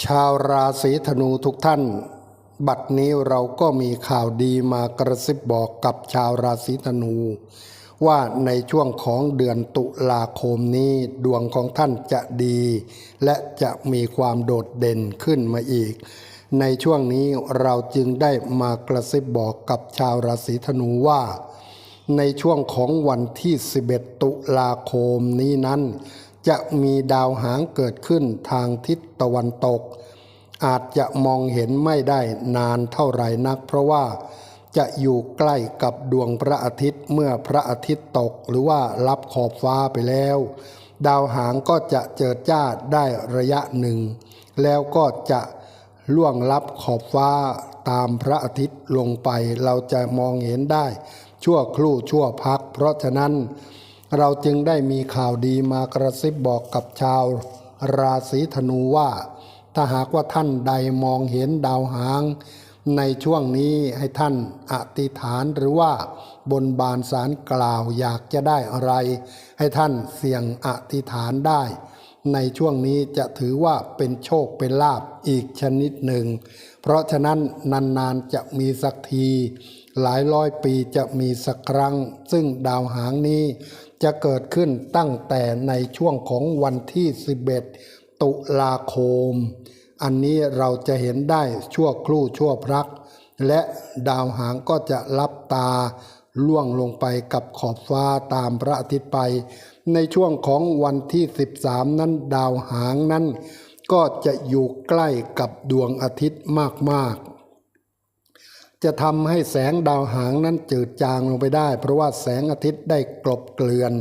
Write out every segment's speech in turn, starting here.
ชาวราศีธนูทุกท่าน บัดนี้เราก็มีข่าวดีมากระซิบบอกกับชาวราศีธนู ว่าในช่วงของเดือนตุลาคมนี้ดวงของท่านจะดี และจะมีความโดดเด่นขึ้นมาอีก ในช่วงนี้เราจึงได้มากระซิบบอกกับชาวราศีธนูว่า ในช่วงของวันที่ 11 ตุลาคมนี้นั้น จะมีดาวหางเกิดขึ้นทางทิศตะวันตก อาจจะมองเห็นไม่ได้นานเท่าไหร่นัก เพราะว่าจะอยู่ใกล้กับดวงพระอาทิตย์เมื่อพระอาทิตย์ตกหรือว่ารับขอบฟ้าไปแล้ว ดาวหางก็จะเจิดจ้าได้ระยะหนึ่ง แล้วก็จะล่วงลับขอบฟ้าตามพระอาทิตย์ลงไปเราจะมองเห็นได้ ชั่วครู่ชั่วพัก เพราะฉะนั้น เราจึงได้มีข่าวดีมากระซิบบอกกับชาว ราศีธนูว่า ถ้าหากว่าท่านใดมองเห็นดาวหาง ในช่วงนี้ให้ท่านอธิษฐานหรือว่าบนบานสารกล่าวอยากจะได้อะไร ให้ท่านเสี่ยงอธิษฐานได้ ในช่วงนี้จะถือว่าเป็นโชคเป็นลาบอีกชนิดหนึ่ง เพราะฉะนั้นนานๆจะมีสักที หลายร้อยปีจะมีสักครั้ง ซึ่งดาวหางนี้ จะเกิดขึ้นตั้งแต่ในช่วงของวันที่ 11 ตุลาคม อันนี้เราจะเห็นได้ชั่วครู่ชั่วพรัก และดาวหางก็จะรับตาล่วงลงไปกับขอบฟ้าตามพระอาทิตย์ไป ในช่วงของวันที่ 13 นั้นดาวหางนั้น ก็จะอยู่ใกล้กับดวงอาทิตย์มากๆ จะทำให้แสงดาวหางนั้นจืดจางลงไปได้ เพราะว่าแสงอาทิตย์ได้กลบเกลื่อน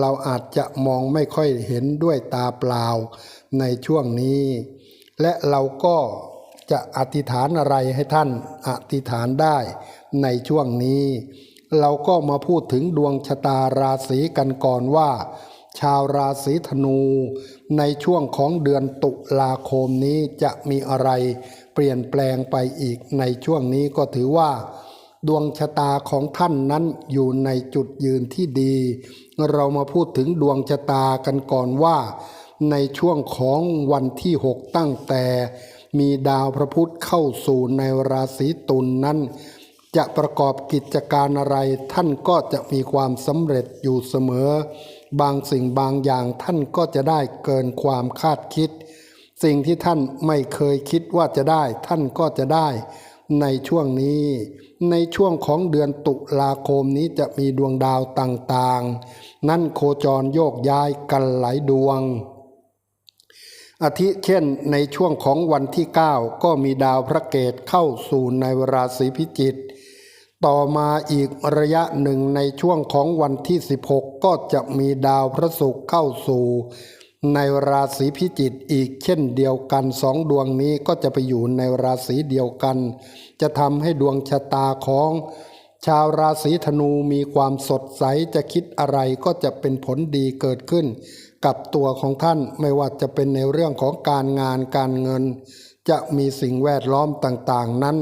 เราอาจจะมองไม่ค่อยเห็นด้วยตาเปล่าในช่วงนี้ และเราก็จะอธิษฐานอะไรให้ท่านอธิษฐานได้ในช่วงนี้ เราก็มาพูดถึงดวงชะตาราศีกันก่อนว่า ชาวราศีธนู ในช่วงของเดือนตุลาคมนี้จะมีอะไรเปลี่ยนแปลงไปอีกในช่วงนี้ก็ถือว่า ดวงชะตาของท่านนั้นอยู่ในจุดยืนที่ดี เรามาพูดถึงดวงชะตากันก่อนว่า ในช่วงของวันที่หกตั้งแต่ มีดาวพระพุธเข้าสู่ในราศีตุลนนั้น จะประกอบกิจการอะไร ท่านก็จะมีความสำเร็จอยู่เสมอ บางสิ่งบางอย่างท่านก็จะได้เกินความคาดคิด สิ่งที่ท่านไม่เคยคิดว่าจะได้ ท่านก็จะได้ ในช่วงนี้ ในช่วงของเดือนตุลาคมนี้จะมีดวงดาวต่างๆ นั่นโคจรโยกย้ายกันหลายดวงอาทิเช่นในช่วงของวันที่ 9 ก็มีดาวพระเกตเข้าสู่ในราศีพิจิก ต่อมาอีกระยะหนึ่งในช่วงของวันที่ 16 ก็จะมีดาวพระศุกร์เข้าสู่ ในราศีพิจิกอีกเช่นเดียวกันสองดวงนี้ก็จะไปอยู่ในราศีเดียวกัน จะทำให้ดวงชะตาของชาวราศีธนูมีความสดใสจะคิดอะไรก็จะเป็นผลดีเกิดขึ้น กับตัวของท่านไม่ว่าจะเป็นในเรื่องของการงานการเงิน จะมีสิ่งแวดล้อมต่างๆ นั้น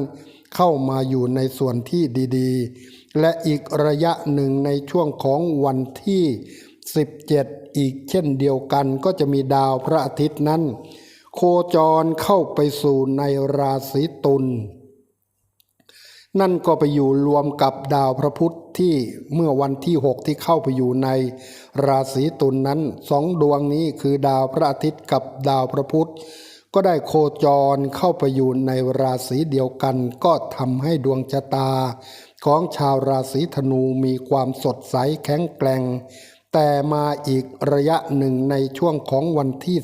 เข้ามาอยู่ในส่วนที่ดีๆ และอีกระยะหนึ่งในช่วงของวันที่ 17 อีกเช่นเดียวกันก็จะมีดาวพระอาทิตย์นั้น โคจรเข้าไปสู่ในราศีตุลนั่นก็ไปอยู่รวมกับดาวพระพุธที่เมื่อวันที่ 6 ที่เข้าไปอยู่ในราศีตุลนนั้นสองดวงนี้คือดาวพระอาทิตย์กับดาวพระพุธ ก็ได้โคจรเข้าไปอยู่ในราศีเดียวกัน ก็ทำให้ดวงชะตา ของชาวราศีธนูมีความสดใสแข็งแกร่ง แต่มาอีกระยะหนึ่งในช่วงของวันที่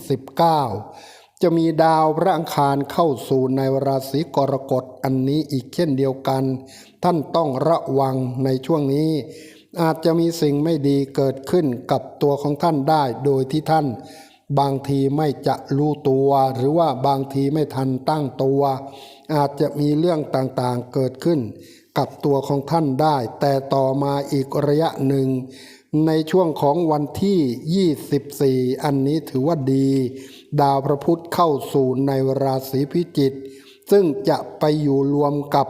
19 จะมีดาวพระอังคารเข้าสู่ในราศีกรกฎอันนี้อีกเช่นเดียวกัน ท่านต้องระวังในช่วงนี้ อาจจะมีสิ่งไม่ดีเกิดขึ้นกับตัวของท่านได้โดยที่ท่าน บางทีไม่จะรู้ตัว หรือว่าบางทีไม่ทันตั้งตัว อาจจะมีเรื่องต่างๆเกิดขึ้น กับตัวของท่านได้ แต่ต่อมาอีกระยะหนึ่ง ในช่วงของวันที่ 24 อันนี้ถือว่าดี ดาวพระพุธเข้าสู่ในราศีพิจิกซึ่งจะไปอยู่รวมกับ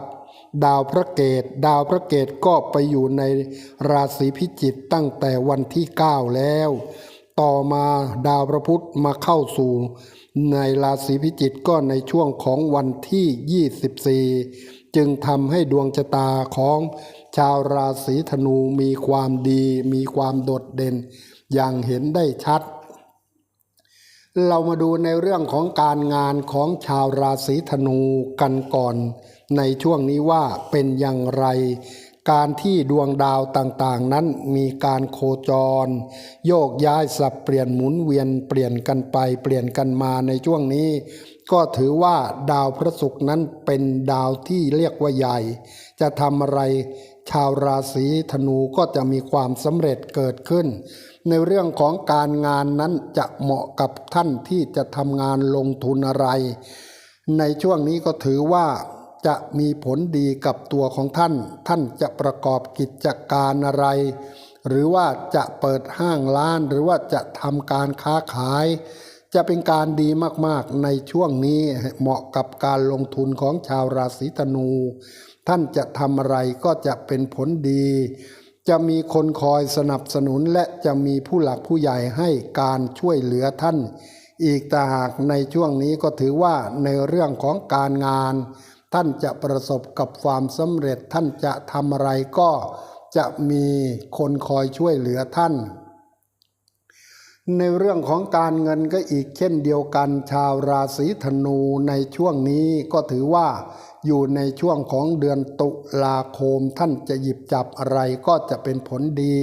ดาวพระเกต ดาวพระเกตก็ไปอยู่ในราศีพิจิกตั้งแต่วันที่ 9 แล้ว ต่อมาดาวพระพุธมาเข้าสู่ ในราศีพิจิกก็ในช่วงของวันที่ 24 จึงทำให้ดวงชะตาของชาวราศีธนูมีความดีมีความโดดเด่น อย่างเห็นได้ชัด เรามาดูในเรื่องของการงานของชาวราศีธนูกันก่อน ในช่วงนี้ว่าเป็นอย่างไร การที่ดวงดาวต่างๆ นั้นมีการโคจร โยกย้ายสับเปลี่ยนหมุนเวียนเปลี่ยนกันไปเปลี่ยนกันมาในช่วงนี้ ก็ถือว่าดาวพระศุกร์นั้นเป็นดาวที่เรียกว่าใหญ่ จะทำอะไรชาวราศีธนูก็จะมีความสำเร็จเกิดขึ้น ในเรื่องของการงานนั้นจะเหมาะกับท่านที่จะทำงานลงทุนอะไร ในช่วงนี้ก็ถือว่า จะมีผลดีกับตัวของท่าน ท่านจะประกอบกิจการอะไร หรือว่าจะเปิดห้างร้านหรือว่าจะทำการค้าขาย จะเป็นการดีมากๆในช่วงนี้เหมาะกับการลงทุนของชาวราศีธนู ท่านจะทำอะไรก็จะเป็นผลดี จะมีคนคอยสนับสนุนและจะมีผู้หลักผู้ใหญ่ให้การช่วยเหลือท่าน อีกแต่หากในช่วงนี้ก็ถือว่าในเรื่องของการงาน ท่านจะประสบกับความสำเร็จท่านจะทำอะไรก็จะมีคนคอยช่วยเหลือท่าน ในเรื่องของการเงินก็อีกเช่นเดียวกัน ชาวราศีธนูในช่วงนี้ก็ถือว่าอยู่ในช่วงของเดือนตุลาคม ท่านจะหยิบจับอะไรก็จะเป็นผลดี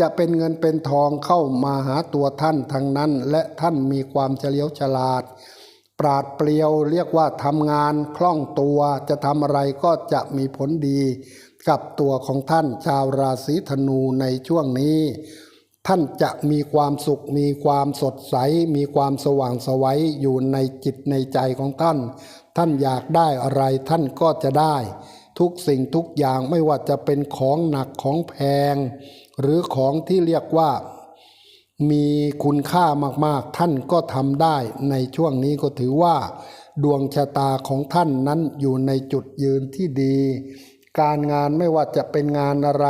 จะเป็นเงินเป็นทองเข้ามาหาตัวท่านทั้งนั้น และท่านมีความเฉลียวฉลาด ปราดเปรียวเรียกว่าทำงานคล่องตัวจะทำอะไรก็จะมีผลดีกับตัวของท่านชาวราศีธนูในช่วงนี้ ท่านจะมีความสุขมีความสดใส มีความสว่างไสวัยอยู่ในจิตในใจของท่าน ท่านอยากได้อะไรท่านก็จะได้ ทุกสิ่งทุกอย่างไม่ว่าจะเป็นของหนักของแพง หรือของที่เรียกว่า มีคุณค่ามากๆ ท่านก็ทำได้ในช่วงนี้ก็ถือว่า ดวงชะตาของท่านนั้นอยู่ในจุดยืนที่ดี การงานไม่ว่าจะเป็นงานอะไร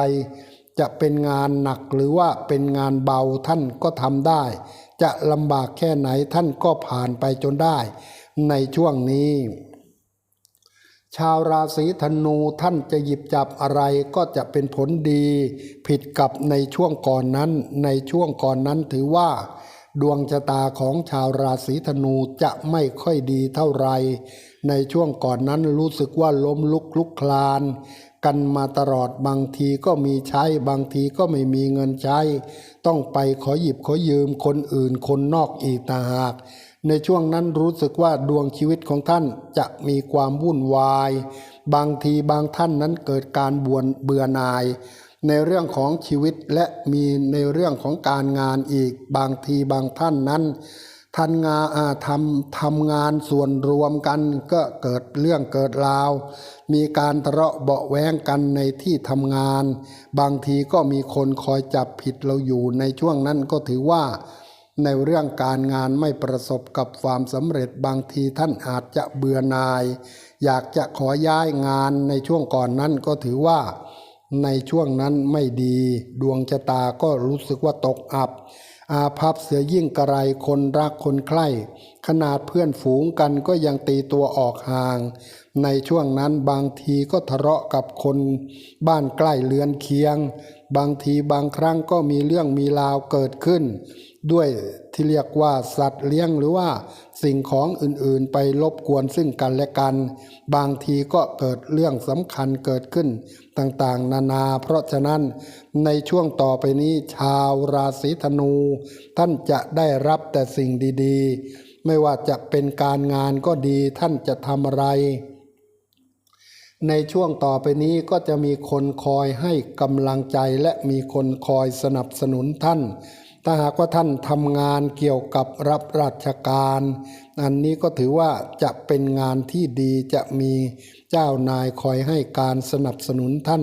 จะเป็นงานหนักหรือว่าเป็นงานเบาท่านก็ทำได้ จะลำบากแค่ไหนท่านก็ผ่านไปจนได้ ในช่วงนี้ ชาวราศีธนูท่านจะหยิบจับอะไรก็จะเป็นผลดี ผิดกับในช่วงก่อนนั้น ในช่วงก่อนนั้นถือว่า ดวงชะตาของชาวราศีธนูจะไม่ค่อยดีเท่าไหรในช่วงก่อนนั้นรู้สึกว่าล้มลุกลุกคลาน กันมาตลอดบางทีก็มีใช้บางทีก็ไม่มีเงินใช้ ต้องไปขอหยิบขอยืมคนอื่นคนนอกอีกต่างหาก ในช่วงนั้นรู้สึกว่าดวงชีวิตของท่านจะมีความวุ่นวาย บางทีบางท่านนั้นเกิดการบวนเบื่อหน่าย ในเรื่องของชีวิตและมีในเรื่องของการงานอีก บางทีบางท่านนั้นทันงานทำทำงานส่วนรวมกันก็เกิดเรื่องเกิดราว มีการทะเลาะเบาะแว้งกันในที่ทำงาน บางทีก็มีคนคอยจับผิดเราอยู่ในช่วงนั้นก็ถือว่า ในเรื่องการงานไม่ประสบกับความสำเร็จบางทีท่านอาจจะเบื่อหน่าย อยากจะขอย้ายงานในช่วงก่อนนั้นก็ถือว่า ในช่วงนั้นไม่ดี ดวงชะตาก็รู้สึกว่าตกอับ อาภัพเสียยิ่งกระไรคนรักคนใคร่ขนาดเพื่อนฝูงกันก็ยังตีตัวออกห่าง ในช่วงนั้นบางทีก็ทะเลาะกับคนบ้านใกล้เรือนเคียง บางทีบางครั้งก็มีเรื่องมีราวเกิดขึ้น ด้วยที่เรียกว่าสัตว์เลี้ยงหรือว่าสิ่งของอื่นๆไปรบกวนซึ่งกันและกัน บางทีก็เกิดเรื่องสำคัญเกิดขึ้นต่างๆ นานา เพราะฉะนั้นในช่วงต่อไปนี้ชาวราศีธนู ท่านจะได้รับแต่สิ่งดีๆ ไม่ว่าจะเป็นการงานก็ดีท่านจะทำอะไร ในช่วงต่อไปนี้ก็จะมีคนคอยให้กำลังใจและมีคนคอยสนับสนุนท่าน ถ้าหากว่าท่านทำงานเกี่ยวกับรับราชการ อันนี้ก็ถือว่าจะเป็นงานที่ดีจะมีเจ้านายคอยให้การสนับสนุนท่าน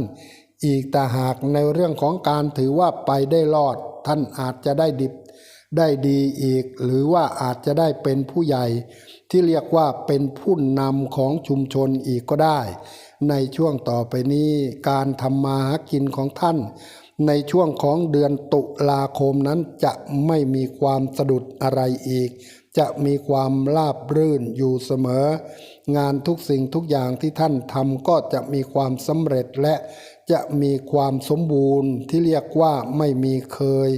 อีกแต่หากในเรื่องของการถือว่าไปได้รอด ท่านอาจจะได้ดิบได้ดีอีก หรือว่าอาจจะได้เป็นผู้ใหญ่ ที่เรียกว่าเป็นผู้นำของชุมชนอีกก็ได้ ในช่วงต่อไปนี้การทำมาหากินของท่าน ในช่วงของเดือนตุลาคมนั้นจะไม่มีความสะดุดอะไรอีก จะมีความราบรื่นอยู่เสมอ งานทุกสิ่งทุกอย่างที่ท่านทำก็จะมีความสำเร็จและจะมีความสมบูรณ์ที่เรียกว่าไม่มีเคย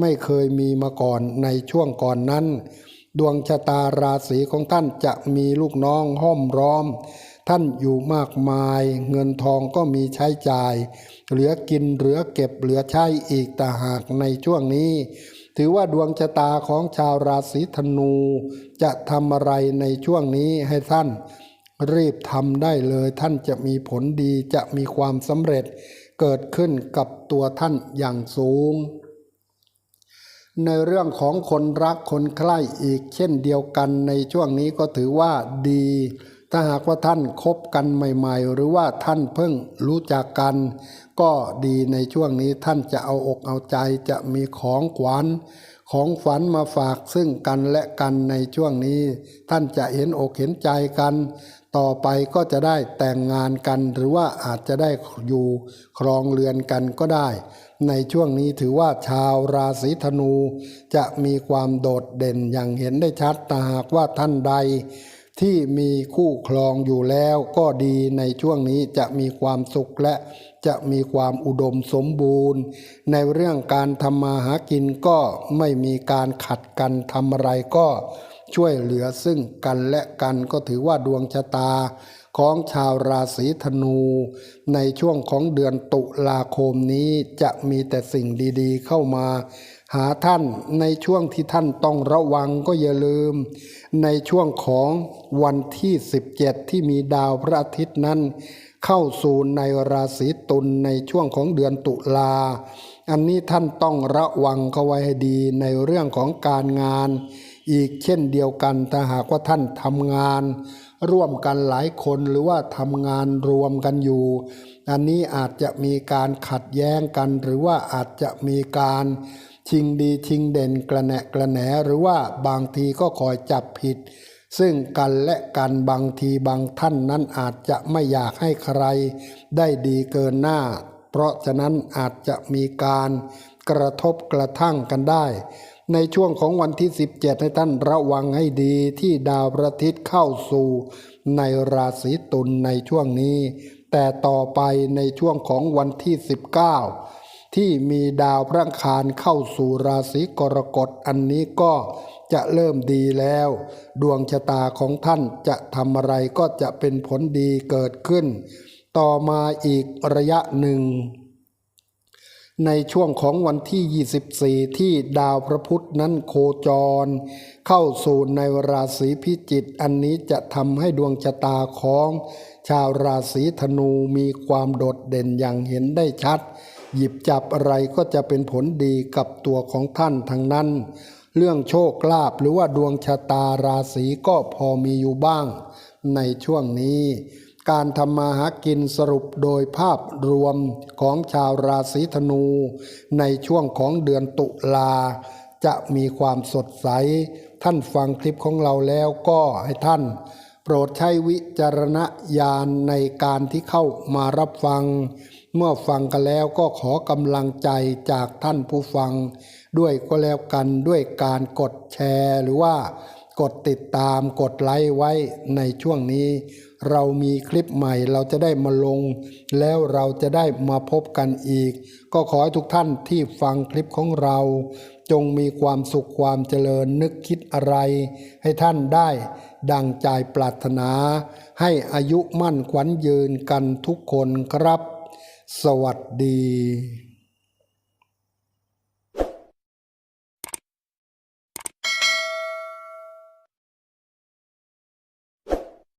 ไม่เคยมีมาก่อนในช่วงก่อนนั้น ดวงชะตาราศีของท่านจะมีลูกน้องห้อมร้อม ท่านอยู่มากมาย เงินทองก็มีใช้จ่าย เหลือกินเหลือเก็บเหลือใช้อีกแต่หากในช่วงนี้ ถือว่าดวงชะตาของชาวราศีธนู จะทำอะไรในช่วงนี้ให้ท่าน รีบทำได้เลยท่านจะมีผลดีจะมีความสำเร็จเกิดขึ้นกับตัวท่านอย่างสูง ในเรื่องของคนรักคนใคร่อีกเช่นเดียวกันในช่วงนี้ก็ถือว่าดี ถ้าหากว่าท่านคบกันใหม่ๆ หรือว่าท่านเพิ่งรู้จักกัน ก็ดีในช่วงนี้ท่านจะเอาอกเอาใจจะมีของขวัญของฝันมาฝากซึ่งกันและกันในช่วงนี้ ท่านจะเห็นอกเห็นใจกัน ต่อไปก็จะได้แต่งงานกันหรือว่าอาจจะได้อยู่ครองเรือนกันก็ได้ ในช่วงนี้ถือว่าชาวราศีธนูจะมีความโดดเด่นอย่างเห็นได้ชัดแต่หากว่าท่านใด ที่มีคู่ครองอยู่แล้วก็ดีในช่วงนี้จะมีความสุขและจะมีความอุดมสมบูรณ์ ในเรื่องการทำมาหากินก็ไม่มีการขัดกันทำอะไรก็ ช่วยเหลือซึ่งกันและกันก็ถือว่าดวงชะตาของชาวราศีธนู ในช่วงของเดือนตุลาคมนี้จะมีแต่สิ่งดีๆ เข้ามา หาท่านในช่วงที่ท่านต้องระวังก็อย่าลืม ในช่วงของวันที่ 17 ที่มีดาวพระอาทิตย์นั้น เข้าสู่ในราศีตุลในช่วงของเดือนตุลาอันนี้ท่านต้องระวังเข้าไว้ให้ดีในเรื่องของการงาน อีกเช่นเดียวกันถ้าหากว่าท่านทำงาน ร่วมกันหลายคนหรือว่าทำงานรวมกันอยู่ อันนี้อาจจะมีการขัดแย้งกัน หรือว่าอาจจะมีการชิงดีชิงเด่นกระแหนะกระแหนหรือว่าบางทีก็คอยจับผิด ซึ่งกันและกันบางทีบางท่านนั้นอาจจะไม่อยากให้ใคร ได้ดีเกินหน้า เพราะฉะนั้นอาจจะมีการกระทบกระทั่งกันได้ ในช่วงของวันที่ 17 ให้ท่านระวังให้ดีที่ดาวพระอาทิตย์เข้าสู่ในราศีตุลในช่วงนี้ แต่ต่อไปในช่วงของวันที่ 19 ที่มีดาวพระอังคารเข้าสู่ราศีกรกฎอันนี้ก็จะเริ่มดีแล้ว ดวงชะตาของท่านจะทำอะไรก็จะเป็นผลดีเกิดขึ้น ต่อมาอีกระยะหนึ่ง ในช่วงของวันที่ 24 ที่ดาวพระพุธนั้นโคจร เข้าสู่ในราศีพิจิกอันนี้จะทำให้ดวงชะตาของชาวราศีธนูมีความโดดเด่นอย่างเห็นได้ชัด หยิบจับอะไรก็จะเป็นผลดีกับตัวของท่านทั้งนั้น เรื่องโชคลาภหรือว่าดวงชะตาราศีก็พอมีอยู่บ้าง ในช่วงนี้ การทำมาหากินสรุปโดยภาพรวมของชาวราศีธนู ในช่วงของเดือนตุลา จะมีความสดใส ท่านฟังคลิปของเราแล้วก็ให้ท่าน โปรดใช้วิจารณญาณในการที่เข้ามารับฟัง เมื่อฟังกันแล้วก็ขอกำลังใจจากท่านผู้ฟัง ด้วยก็แล้วกันด้วยการกดแชร์หรือว่ากดติดตามกดไลค์ไว้ในช่วงนี้ เรามีคลิปใหม่เราจะได้มาลง แล้วเราจะได้มาพบกันอีก ก็ขอให้ทุกท่านที่ฟังคลิปของเรา จงมีความสุขความเจริญนึกคิดอะไร ให้ท่านได้ ดังใจปรารถนา ให้อายุมั่นขวัญยืนกันทุกคนครับ สวัสดี